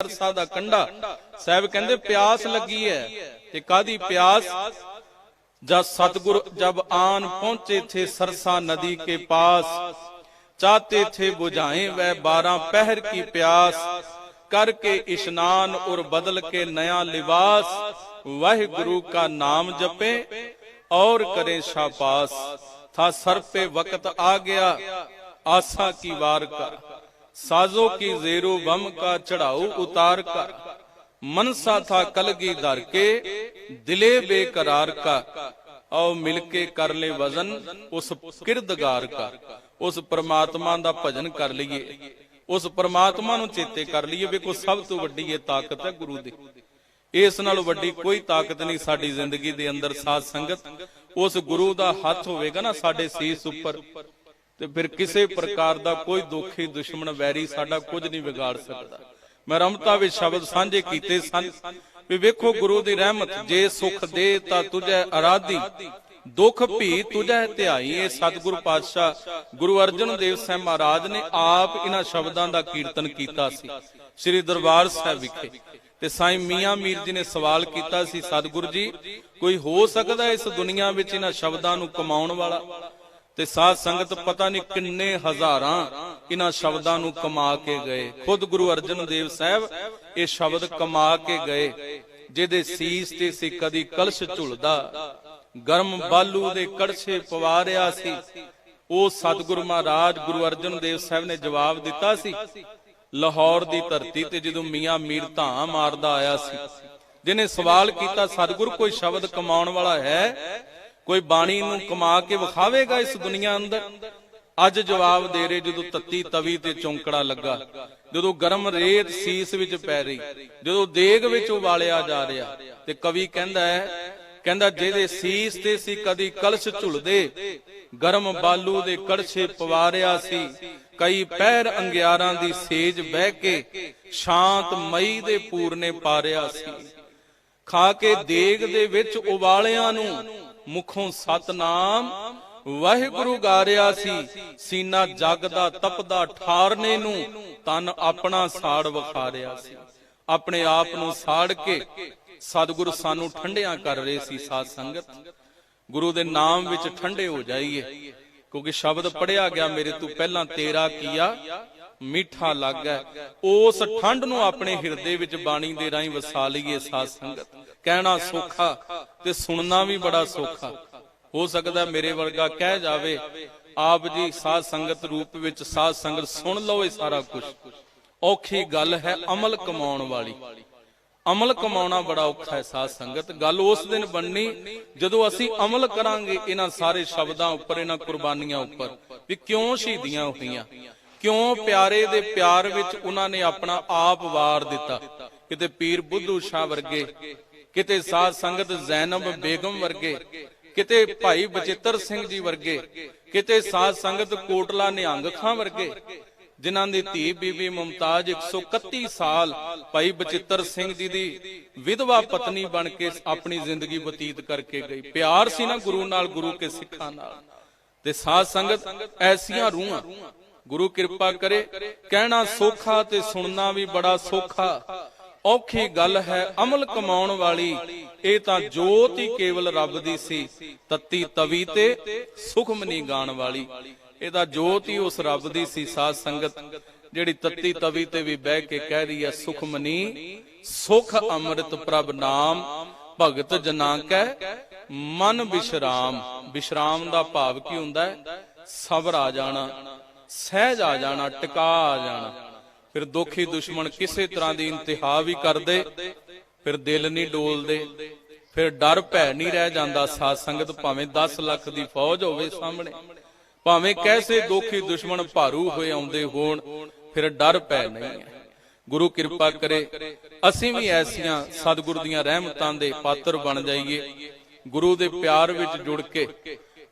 ਸਰਸਾ ਦਾ ਕੰਡਾ ਸਾਹਿਬ ਕਹਿੰਦੇ ਪਿਆਸ ਲੱਗੀ ਹੈ ਤੇ ਕਾਦੀ ਪਿਆਸ जब सतगुरु जब आन पहुंचे थे सरसा नदी के पास चाहते थे बुझाएं वह बारह पहर की प्यास करके स्नान और बदल के नया लिबास वह गुरु का नाम जपे और करें शापास था सर पे वक्त आ गया आशा की वार कर साजों की जेरो बम का चढ़ाऊ उतार कर मनसा था कलगी धर के दिले बेकरार का आओ मिलके कर ले वजन उस किरदगार का ਉਸ ਪ੍ਰਮਾਤਮਾ ਦਾ ਭਜਨ ਕਰ ਲਈਏ ਉਸ ਪ੍ਰਮਾਤਮਾ ਨੂੰ ਚੇਤੇ ਕਰ ਲਈਏ ਵੇਖੋ ਸਭ ਤੋਂ ਵੱਡੀ ਇਹ ਤਾਕਤ ਹੈ ਗੁਰੂ ਦੀ ਇਸ ਨਾਲੋਂ ਵੱਡੀ ਕੋਈ ਤਾਕਤ ਨਹੀਂ ਸਾਡੀ ਜ਼ਿੰਦਗੀ ਦੇ ਅੰਦਰ ਸਾਧ ਸੰਗਤ ਉਸ ਗੁਰੂ ਦਾ ਹੱਥ ਹੋਵੇਗਾ ਨਾ ਸਾਡੇ ਸੀਸ ਉੱਪਰ ਤੇ ਫਿਰ ਕਿਸੇ ਪ੍ਰਕਾਰ ਦਾ ਕੋਈ ਦੋਖੀ ਦੁਸ਼ਮਣ ਵੈਰੀ ਸਾਡਾ ਕੁਝ ਨਹੀਂ ਵਿਗਾੜ ਸਕਦਾ। ਮੈਂ ਰਮਤਾ ਵਿੱਚ ਸ਼ਬਦ ਸਾਂਝੇ ਕੀਤੇ ਸਨ ਵੀ ਵੇਖੋ ਗੁਰੂ ਦੀ ਰਹਿਮਤ ਜੇ ਸੁਖ ਦੇ ਤਾਂ ਤੁਝੈ ਅਰਾਧੀ ਦੁੱਖ ਭੀ ਤੁਝੈ ਧਿਆਈ ਇਹ ਸਤਿਗੁਰੂ ਪਾਤਸ਼ਾਹ ਗੁਰੂ ਅਰਜਨ ਦੇਵ ਸਾਹਿਬ ਮਹਾਰਾਜ ਨੇ ਆਪ ਇਹਨਾਂ ਸ਼ਬਦਾਂ ਦਾ ਕੀਰਤਨ ਕੀਤਾ ਸੀ। ਸ੍ਰੀ ਦਰਬਾਰ ਸਾਹਿਬ ਵਿਖੇ। ਤੇ ਸਾਈਂ ਮੀਆਂ ਮੀਰ ਜੀ ਨੇ ਸਵਾਲ ਕੀਤਾ ਸੀ ਸਤਿਗੁਰੂ ਜੀ ਕੋਈ ਹੋ ਸਕਦਾ ਇਸ ਦੁਨੀਆ ਵਿੱਚ ਇਹਨਾਂ ਸ਼ਬਦਾਂ ਨੂੰ ਕਮਾਉਣ ਵਾਲਾ ਤੇ ਸਾਧ ਸੰਗਤ ਪਤਾ ਨਹੀਂ ਕਿੰਨੇ ਹਜ਼ਾਰਾਂ ਇਹਨਾਂ ਸ਼ਬਦਾਂ ਨੂੰ ਕਮਾ ਕੇ ਗਏ। ਖੁਦ ਗੁਰੂ ਅਰਜਨ ਦੇਵ ਸਾਹਿਬ ਇਹ ਸ਼ਬਦ ਕਮਾ ਕੇ ਗਏ, ਜਿਹਦੇ ਸੀਸ ਤੇ ਸੀ ਕਦੀ ਕਲਸ਼ ਝੁਲਦਾ, ਗਰਮ ਬਾਲੂ ਦੇ ਕੜਛੇ ਪਵਾਰਿਆ ਸੀ। ਉਹ ਸਤਿਗੁਰੂ ਮਹਾਰਾਜ ਗੁਰੂ ਅਰਜਨ ਦੇਵ ਸਾਹਿਬ ਨੇ ਜਵਾਬ ਦਿੱਤਾ ਸੀ, ਲਾਹੌਰ ਦੀ ਧਰਤੀ ਤੇ ਜਦੋਂ ਮੀਆਂ ਮੀਰ ਧਾਂ ਮਾਰਦਾ ਆਇਆ ਸੀ, ਜਿਹਨੇ ਸਵਾਲ ਕੀਤਾ, ਸਤਿਗੁਰੂ, ਕੋਈ ਸ਼ਬਦ ਕਮਾਉਣ ਵਾਲਾ ਹੈ? ਕੋਈ ਬਾਣੀ ਨੂੰ ਕਮਾ ਕੇ ਵਿਖਾਵੇਗਾ ਇਸ ਦੁਨੀਆ ਅੰਦਰ? ਅੱਜ ਜਵਾਬ ਦੇ ਰਹੇ ਜਦੋਂ ਤੱਤੀ ਤਵੀ ਤੇ ਚੌਂਕੜਾ ਲੱਗਾ, ਜਦੋਂ ਗਰਮ ਰੇਤ ਸੀਸ ਵਿੱਚ ਪੈ ਰਹੀ, ਜਦੋਂ ਦੇਗ ਵਿੱਚ ਉਬਾਲਿਆ ਜਾ ਰਿਹਾ, ਤੇ ਕਵੀ ਕਹਿੰਦਾ ਹੈ, ਕਹਿੰਦਾ ਜਿਹਦੇ ਸੀਸ ਤੇ ਸੀ ਕਦੀ ਕਲਸ਼ ਝੁਲਦੇ, ਗਰਮ ਬਾਲੂ ਦੇ ਕੜਛੇ ਪਵਾਰਿਆ ਸੀ, ਕਈ ਪਹਿਰ ਅੰਗਿਆਰਾਂ ਦੀ ਸੇਜ ਬਹਿ ਕੇ ਸ਼ਾਂਤ ਮਈ ਦੇ ਪੂਰਨੇ ਪਾਰਿਆ ਸੀ। ਖਾ ਕੇ ਦੇਗ ਦੇ ਵਿੱਚ ਉਬਾਲਿਆਂ ਨੂੰ ਮੁਖੋਂ ਸਤਨਾਮ। ਵਾਹਿਗੁਰੂ ਗਾਰਿਆ ਸੀ। ਸੀਨਾ ਜਗ ਦਾ ਤਪਦਾ ਠਾਰਨੇ ਨੂੰ ਤਨ ਆਪਣਾ ਸਾੜ ਵਿਖਾਰਿਆ ਸੀ। ਆਪਣੇ ਆਪ ਨੂੰ ਸਾੜ ਕੇ ਸਤਿਗੁਰੂ ਸਾਨੂੰ ਠੰਡਿਆਂ ਕਰ ਰਹੇ ਸੀ ਸਾਧ ਸੰਗਤ। ਗੁਰੂ ਦੇ ਨਾਮ ਵਿੱਚ ਠੰਡੇ ਹੋ ਜਾਈਏ। ਕਿਉਂਕਿ ਸ਼ਬਦ ਪੜਿਆ ਗਿਆ, ਮੇਰੇ ਤੋਂ ਪਹਿਲਾਂ ਤੇਰਾ ਕੀਆ ਮਿੱਠਾ ਲੱਗਾ। ਉਸ ਠੰਡ ਨੂੰ ਆਪਣੇ ਹਿਰਦੇ ਵਿੱਚ ਬਾਣੀ ਦੇ ਰਾਹੀਂ ਵਸਾ ਲਈਏ ਸਾਧ ਸੰਗਤ। ਕਹਿਣਾ ਸੌਖਾ ਤੇ ਸੁਣਨਾ ਵੀ ਬੜਾ ਸੌਖਾ। ਹੋ ਸਕਦਾ ਮੇਰੇ ਵਰਗਾ ਕਹਿ ਜਾਵੇ, ਆਪ ਜੀ ਸਾਧ ਸੰਗਤ ਰੂਪ ਵਿੱਚ ਸਾਧ ਸੰਗਤ ਸੁਣ ਲਓ ਇਹ ਸਾਰਾ ਕੁਝ ਔਖੀ ਗੱਲ ਹੈ ਅਮਲ ਕਮਾਉਣ ਵਾਲੀ। ਅਮਲ ਕਮਾਉਣਾ ਬੜਾ ਔਖਾ ਹੈ ਸਾਧ ਸੰਗਤ। ਗੱਲ ਉਸ ਦਿਨ ਬਣਨੀ ਜਦੋਂ ਅਸੀਂ ਅਮਲ ਕਰਾਂਗੇ ਇਹਨਾਂ ਸਾਰੇ ਸ਼ਬਦਾਂ ਉੱਪਰ, ਇਹਨਾਂ ਕੁਰਬਾਨੀਆਂ ਉੱਪਰ, ਵੀ ਕਿਉਂ ਸ਼ਹੀਦੀਆਂ ਹੋਈਆਂ? ਕਿਉਂ ਪਿਆਰੇ ਦੇ ਪਿਆਰ ਵਿੱਚ ਉਹਨਾਂ ਨੇ ਆਪਣਾ ਆਪ ਵਾਰ ਦਿੱਤਾ? ਕਿਤੇ ਪੀਰ ਬੁੱਧੂ ਸ਼ਾਹ ਵਰਗੇ, ਕਿਤੇ ਸਾਧ ਸੰਗਤ ਜ਼ੈਨਬ ਬੇਗਮ ਵਰਗੇ, ਕਿਤੇ ਭਾਈ ਬਚਿੱਤਰ ਸਿੰਘ ਜੀ ਵਰਗੇ, ਕਿਤੇ ਸਾਧ ਸੰਗਤ ਕੋਟਲਾ ਨਿਹੰਗ ਖਾਂ ਵਰਗੇ, ਜਿਨ੍ਹਾਂ ਦੀ ਧੀ ਬੀਬੀ ਮੁਮਤਾਜ 131 ਸਾਲ ਭਾਈ ਬਚਿੱਤਰ ਸਿੰਘ ਜੀ ਦੀ ਵਿਧਵਾ ਪਤਨੀ ਬਣ ਕੇ ਆਪਣੀ ਜ਼ਿੰਦਗੀ ਬਤੀਤ ਕਰਕੇ ਗਈ। ਪਿਆਰ ਸੀ ਨਾ ਗੁਰੂ ਨਾਲ, ਗੁਰੂ ਕੇ ਸਿੱਖਾਂ ਨਾਲ। ਤੇ ਸਾਧ ਸੰਗਤ ਐਸੀਆਂ ਰੂਹਾਂ ਗੁਰੂ ਕਿਰਪਾ ਕਰੇ, ਕਹਿਣਾ ਸੌਖਾ ਤੇ ਸੁਣਨਾ ਵੀ ਬੜਾ ਸੌਖਾ। ਔਖੀ ਗੱਲ ਹੈ ਅਮਲ ਕਮਾਉਣ ਵਾਲੀ, ਇਹ ਤਾਂ ਜੋਤ ਹੀ ਕੇਵਲ ਰੱਬ ਦੀ ਸੀ, ਤਤੀ ਤਵੀ ਤੇ ਸੁਖਮਨੀ ਗਾਣ ਵਾਲੀ। ਇਹਦਾ ਜੋਤ ਹੀ ਉਸ ਰੱਬ ਦੀ ਸੀ, ਸਾਧ ਸੰਗਤ, ਜਿਹੜੀ ਤਤੀ ਤਵੀ ਤੇ ਵੀ ਬਹਿ ਕੇ ਕਹਿ ਰਹੀ ਹੈ ਸੁਖਮਨੀ ਸੁਖ ਅੰਮ੍ਰਿਤ ਪ੍ਰਭ ਨਾਮ, ਭਗਤ ਜਨਾ ਕੈ ਮਨ ਵਿਸ਼ਰਾਮ ਵਿਸ਼ਰਾਮ ਦਾ ਭਾਵ ਕੀ ਹੁੰਦਾ ਹੈ? ਸਬਰ ਆ ਜਾਣਾ। ਸਹਿਜ ਆ ਜਾਣਾ, ਟਿਕਾ ਆ ਜਾਣਾ। ਫਿਰ ਦੁਖੀ ਦੁਸ਼ਮਣ ਕਿਸੇ ਤਰ੍ਹਾਂ ਦੀ ਇੰਤਹਾ ਵੀ ਕਰਦੇ, ਫਿਰ ਦਿਲ ਨਹੀਂ ਡੋਲਦੇ, ਫਿਰ ਡਰ ਭੈ ਨਹੀਂ ਰਹਿ ਜਾਂਦਾ, ਸਾਧ ਸੰਗਤ ਭਾਵੇਂ 10 ਲੱਖ ਦੀ ਫੌਜ ਹੋਵੇ ਸਾਹਮਣੇ, ਭਾਵੇਂ ਕੈਸੇ ਦੋਖੀ ਦੁਸ਼ਮਣ ਭਾਰੂ ਹੋਏ ਆਉਂਦੇ ਹੋਣ, ਫਿਰ ਡਰ ਪੈ ਨਹੀਂ ਹੈ। ਗੁਰੂ ਕਿਰਪਾ ਕਰੇ, ਅਸੀਂ ਵੀ ਐਸੀਆਂ ਸਤਿਗੁਰ ਦੀਆਂ ਰਹਿਮਤਾਂ ਦੇ ਪਾਤਰ ਬਣ ਜਾਈਏ, ਗੁਰੂ ਦੇ ਪਿਆਰ ਵਿੱਚ ਜੁੜ ਕੇ,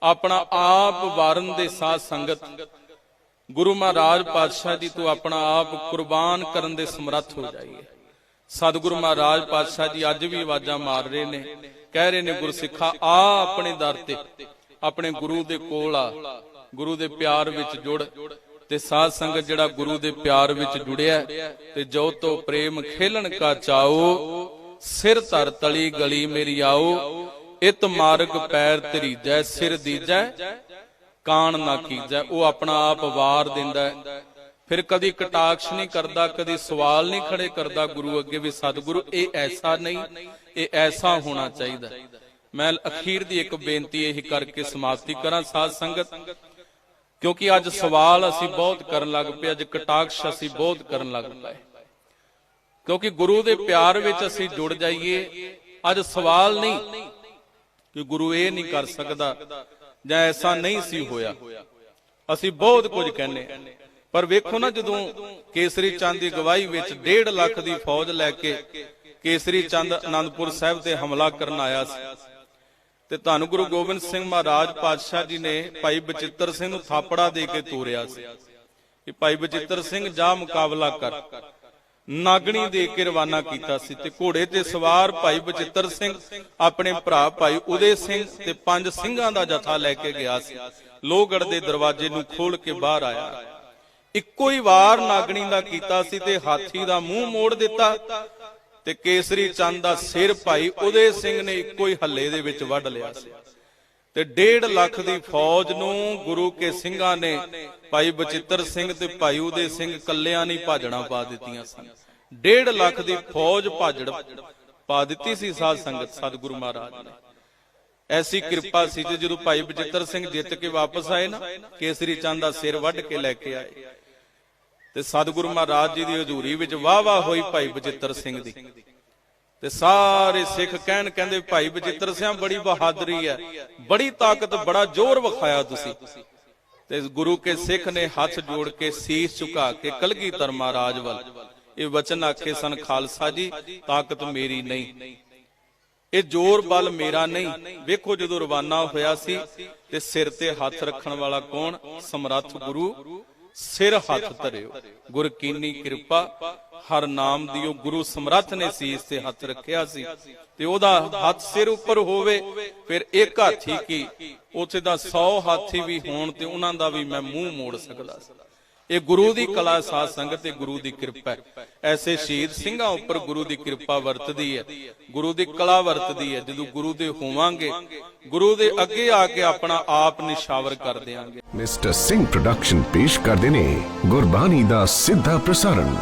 ਆਪਣਾ ਆਪ ਵਾਰਨ ਦੇ ਸਾਧ ਸੰਗਤ ਗੁਰੂ ਮਹਾਰਾਜ ਪਾਤਸ਼ਾਹ ਜੀ ਤੂੰ ਆਪਣਾ ਆਪ ਕੁਰਬਾਨ ਕਰਨ ਦੇ ਸਮਰੱਥ ਹੋ ਜਾਈਏ। ਸਤਿਗੁਰੂ ਮਹਾਰਾਜ ਪਾਤਸ਼ਾਹ ਜੀ ਅੱਜ ਵੀ ਆਵਾਜ਼ਾਂ ਮਾਰ ਰਹੇ ਨੇ। ਕਹਿ ਰਹੇ ਨੇ, ਗੁਰਸਿੱਖਾ, ਆ ਆਪਣੇ ਦਰ ਤੇ, ਆਪਣੇ ਗੁਰੂ ਦੇ ਕੋਲ ਆ। ਗੁਰੂ ਦੇ ਪਿਆਰ ਵਿੱਚ ਜੁੜ ਤੇ ਸਾਧ ਸੰਗਤ ਜਿਹੜਾ ਗੁਰੂ ਦੇ ਪਿਆਰ ਵਿੱਚ ਜੁੜਿਆ ਤੇ ਜੋ ਤੋ ਪ੍ਰੇਮ ਖੇਲਣ ਕਾ ਚਾਓ, ਸਿਰ ਧਰ ਤਲੀ ਗਲੀ ਮੇਰੀ ਆਓ, ਇਤ ਮਾਰਗ ਪੈਰ ਤਰੀਜੈ ਸਿਰ ਦੀਜੈ ਕਾਣ ਨਾ ਕੀਜੈ, ਉਹ ਆਪਣਾ ਆਪ ਵਾਰ ਦਿੰਦਾ ਹੈ। ਫਿਰ ਕਦੀ ਕਟਾਕਸ਼ ਨਹੀਂ ਕਰਦਾ, ਕਦੀ ਸਵਾਲ ਨਹੀਂ ਖੜੇ ਕਰਦਾ, ਗੁਰੂ ਅੱਗੇ ਵੀ ਸਤਿਗੁਰੂ, ਇਹ ਐਸਾ ਨਹੀਂ, ਇਹ ਐਸਾ ਹੋਣਾ ਚਾਹੀਦਾ। ਮੈਂ ਅਖੀਰ ਦੀ ਇੱਕ ਬੇਨਤੀ ਇਹੀ ਕਰਕੇ ਸਮਾਪਤੀ ਕਰਾਂ, ਸਾਧ ਸੰਗਤ, ਕਿਉਂਕਿ ਅੱਜ ਸਵਾਲ ਅਸੀਂ ਬਹੁਤ ਕਰਨ ਲੱਗ ਪਏ, ਅੱਜ ਕਟਾਕਸ਼ ਅਸੀਂ ਬਹੁਤ ਕਰਨ ਲੱਗ ਪਏ। ਕਿਉਂਕਿ ਗੁਰੂ ਦੇ ਪਿਆਰ ਵਿੱਚ ਅਸੀਂ ਜੁੜ ਜਾਈਏ, ਅੱਜ ਸਵਾਲ ਨਹੀਂ ਕਿ ਗੁਰੂ ਇਹ ਨਹੀਂ ਕਰ ਸਕਦਾ ਜਾਂ ਐਸਾ ਨਹੀਂ ਸੀ ਹੋਇਆ। ਅਸੀਂ ਬਹੁਤ ਕੁਝ ਕਹਿੰਨੇ ਪਰ ਵੇਖੋ ਨਾ ਜਦੋਂ ਕੇਸਰੀ ਚੰਦ ਦੀ ਗਵਾਹੀ ਵਿੱਚ 1.5 ਲੱਖ ਦੀ ਫੌਜ ਲੈ ਕੇ ਕੇਸਰੀ ਚੰਦ ਆਨੰਦਪੁਰ ਸਾਹਿਬ ਤੇ ਹਮਲਾ ਕਰਨ ਆਇਆ ਸੀ। ਤੇ ਧੰਨ ਗੁਰੂ ਗੋਬਿੰਦ ਸਿੰਘ ਮਹਾਰਾਜ ਪਾਤਸ਼ਾਹ ਜੀ ਨੇ ਭਾਈ ਬਚਿੱਤਰ ਸਿੰਘ ਨੂੰ ਥਾਪੜਾ ਦੇ ਕੇ ਤੋਰਿਆ ਸੀ। ਕਿ ਭਾਈ ਬਚਿੱਤਰ ਸਿੰਘ, ਜਾ ਮੁਕਾਬਲਾ ਕਰ। ਨਾਗਣੀ ਦੇ ਕੇ ਰਵਾਨਾ ਕੀਤਾ ਸੀ ਤੇ ਘੋੜੇ ਤੇ ਸਵਾਰ ਭਾਈ ਬਚਿੱਤਰ ਸਿੰਘ, ਆਪਣੇ ਭਰਾ ਭਾਈ ਉਦੇ ਸਿੰਘ ਤੇ ਪੰਜ ਸਿੰਘਾਂ ਦਾ ਜਥਾ ਲੈ ਕੇ ਗਿਆ ਸੀ। ਲੋਹਗੜ ਦੇ ਦਰਵਾਜ਼ੇ ਨੂੰ ਖੋਲ ਕੇ ਬਾਹਰ ਆਇਆ। ਇੱਕੋ ਹੀ ਵਾਰ ਨਾਗਣੀ ਦਾ ਕੀਤਾ ਸੀ ਤੇ ਹਾਥੀ ਦਾ ਮੂੰਹ ਮੋੜ ਦਿੱਤਾ ਤੇ ਕੇਸਰੀ ਚੰਦ ਦਾ ਸਿਰ ਭਾਈ ਉਦੇ ਸਿੰਘ ਨੇ ਇੱਕੋ ਹੀ ਹੱਲੇ ਦੇ ਵਿੱਚ ਵੱਢ ਲਿਆ ਸੀ। ਤੇ 1.5 ਲੱਖ ਦੀ ਫੌਜ ਨੂੰ ਗੁਰੂ ਕੇ ਸਿੰਘਾਂ ਨੇ ਭਾਈ ਬਚਿੱਤਰ ਸਿੰਘ ਤੇ ਭਾਈ ਉਦੇ ਸਿੰਘ ਕੱਲਿਆਂ ਨਹੀਂ ਭਾਜਣਾ ਪਾ ਦਿੱਤੀਆਂ ਸਨ। 1.5 ਲੱਖ ਦੀ ਫੌਜ ਭਾਜੜ ਪਾ ਦਿੱਤੀ ਸੀ ਸਾਧ ਸੰਗਤ, ਸਤਿਗੁਰੂ ਮਹਾਰਾਜ ਨੇ। ਐਸੀ ਕਿਰਪਾ ਸੀ ਤੇ ਜਦੋਂ ਭਾਈ ਬਚਿੱਤਰ ਸਿੰਘ ਜਿੱਤ ਕੇ ਵਾਪਸ ਆਏ ਨਾ, ਕੇਸਰੀ ਚੰਦ ਦਾ ਸਿਰ ਵੱਢ ਕੇ ਲੈ ਕੇ ਆਏ। ਤੇ ਸਤਿਗੁਰੂ ਮਹਾਰਾਜ ਜੀ ਦੀ ਹਜ਼ੂਰੀ ਵਿੱਚ ਵਾਹ ਵਾਹ ਹੋਈ ਭਾਈ ਬਚਿੱਤਰ ਸਿੰਘ ਦੀ। ਤੇ ਸਾਰੇ ਸਿੱਖ ਕਹਿਣ ਕਹਿੰਦੇ ਭਾਈ ਬਚਿੱਤਰ ਸਿੰਘ ਬੜੀ ਬਹਾਦਰੀ ਹੈ। ਬੜੀ ਤਾਕਤ, ਬੜਾ ਜ਼ੋਰ ਵਿਖਾਇਆ ਤੁਸੀਂ। ਤੇ ਗੁਰੂ ਕੇ ਸਿੱਖ ਨੇ ਹੱਥ ਜੋੜ ਕੇ ਸੀਸ ਝੁਕਾ ਕੇ ਕਲਗੀਧਰ ਮਹਾਰਾਜ ਵੱਲ। ਇਹ ਵਚਨ ਆਖੇ ਸਨ, ਖਾਲਸਾ ਜੀ, ਤਾਕਤ ਮੇਰੀ ਨਹੀਂ। ਇਹ ਜ਼ੋਰ ਬਲ ਮੇਰਾ ਨਹੀਂ। ਵੇਖੋ ਜਦੋਂ ਰਵਾਨਾ ਹੋਇਆ ਸੀ ਤੇ ਸਿਰ ਤੇ ਹੱਥ ਰੱਖਣ ਵਾਲਾ ਕੌਣ? ਸਮਰੱਥ ਗੁਰੂ ਸਿਰ ਹੱਥ ਧਰਿਓ। ਗੁਰ ਕੀਨੀ ਕਿਰਪਾ ਹਰ ਨਾਮ ਦਿਓ। ਗੁਰੂ ਸਮਰੱਥ ਨੇ ਸੀਸ ਤੇ ਹੱਥ ਰੱਖਿਆ ਸੀ। ਤੇ ਉਹਦਾ ਹੱਥ ਸਿਰ ਉੱਪਰ ਹੋਵੇ ਫਿਰ ਇੱਕ ਹਾਥੀ ਕੀ? ਉੱਥੇ ਦਾ 100 ਹਾਥੀ ਵੀ ਹੋਣ ਤੇ ਉਹਨਾਂ ਦਾ ਵੀ ਮੈਂ ਮੂੰਹ ਮੋੜ ਸਕਦਾ ਸੀ। ਇਹ ਗੁਰੂ ਦੀ ਕਲਾ ਸਾਧ ਸੰਗਤ ਤੇ ਗੁਰੂ ਦੀ ਕਿਰਪਾ ਹੈ। ਐਸੇ ਸ਼ਹੀਦ ਸਿੰਘਾਂ ਉੱਪਰ ਗੁਰੂ ਦੀ ਕਿਰਪਾ ਵਰਤਦੀ ਹੈ। ਗੁਰੂ ਦੀ ਕਲਾ ਵਰਤਦੀ ਹੈ। ਜਦੋਂ ਗੁਰੂ ਦੇ ਹੋਵਾਂਗੇ, ਗੁਰੂ ਦੇ ਅੱਗੇ ਆ ਕੇ ਆਪਣਾ ਆਪ ਨਿਸ਼ਾਵਰ ਕਰ ਦਿਆਂਗੇ। ਮਿਸਟਰ ਸਿੰਘ ਪ੍ਰੋਡਕਸ਼ਨ ਪੇਸ਼ ਕਰਦੇ ਨੇ ਗੁਰਬਾਣੀ ਦਾ ਸਿੱਧਾ ਪ੍ਰਸਾਰਣ।